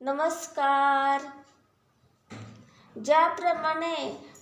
नमस्कार. ज्याप्रमाणे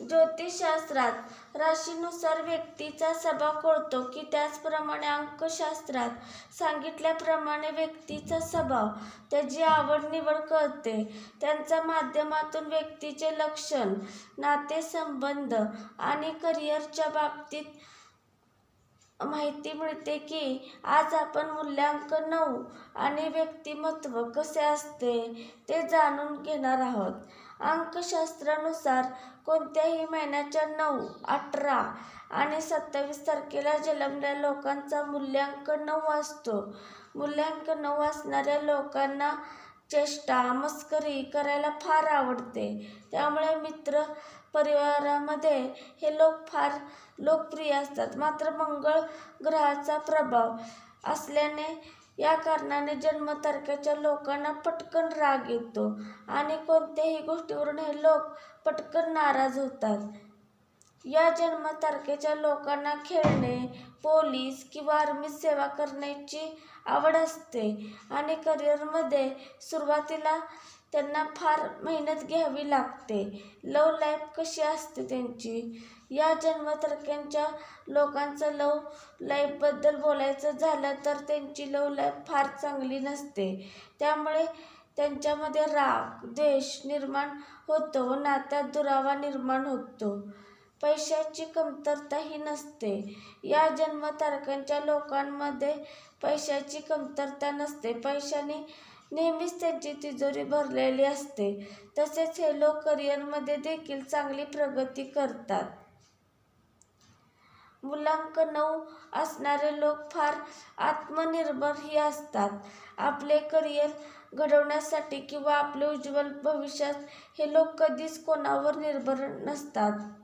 ज्योतिषशास्त्रात राशीनुसार व्यक्तीचा स्वभाव कळतो की त्याचप्रमाणे अंकशास्त्रात सांगितल्याप्रमाणे व्यक्तीचा स्वभाव त्याची आवड निवड कळते त्यांच्या माध्यमातून व्यक्तीचे लक्षण नातेसंबंध आणि करिअरच्या बाबतीत माहिती मिळते की आज आपण मूल्यांकन नऊ आणि व्यक्तिमत्व कसे असते ते जाणून घेणार आहोत. अंकशास्त्रानुसार कोणत्याही महिन्याच्या नऊ अठरा आणि सत्तावीस तारखेला जन्मलेल्या लोकांचा मूल्यांकन नऊ असतो. मूल्यांकन नऊ असणाऱ्या लोकांना चेष्टा मस्करी करायला फार आवडते. त्यामुळे मित्र परिवारामध्ये हे लोक फार लोकप्रिय असतात. मात्र मंगळ ग्रहाचा प्रभाव असल्याने या कारणाने जन्मतारखेच्या लोकांना पटकन राग येतो आणि कोणत्याही गोष्टीवरून हे लोक पटकन नाराज होतात. या जन्मतारखेच्या लोकांना खेळणे पोलीस किंवा आर्मीत सेवा करण्याची आवड असते आणि करिअरमध्ये सुरुवातीला त्यांना फार मेहनत घ्यावी लागते. लव लाईफ कशी असते त्यांची? या जन्मतारख्यांच्या लोकांचं लव लाईफबद्दल बोलायचं झालं तर त्यांची लव लाईफ फार चांगली नसते. त्यामुळे त्यांच्यामध्ये राग द्वेष निर्माण होतो व नात्यात दुरावा निर्माण होतो. पैशाची कमतरताही नसते. या जन्मतारखांच्या लोकांमध्ये पैशाची कमतरता नसते. पैशाने नेहमीच त्यांची तिजोरी भरलेली असते. तसेच हे लोक करिअरमध्ये देखील चांगली प्रगती करतात. मुलांक नऊ असणारे लोक फार आत्मनिर्भरही असतात. आपले करिअर घडवण्यासाठी किंवा आपले उज्ज्वल भविष्यात हे लोक कधीच कोणावर निर्भर नसतात.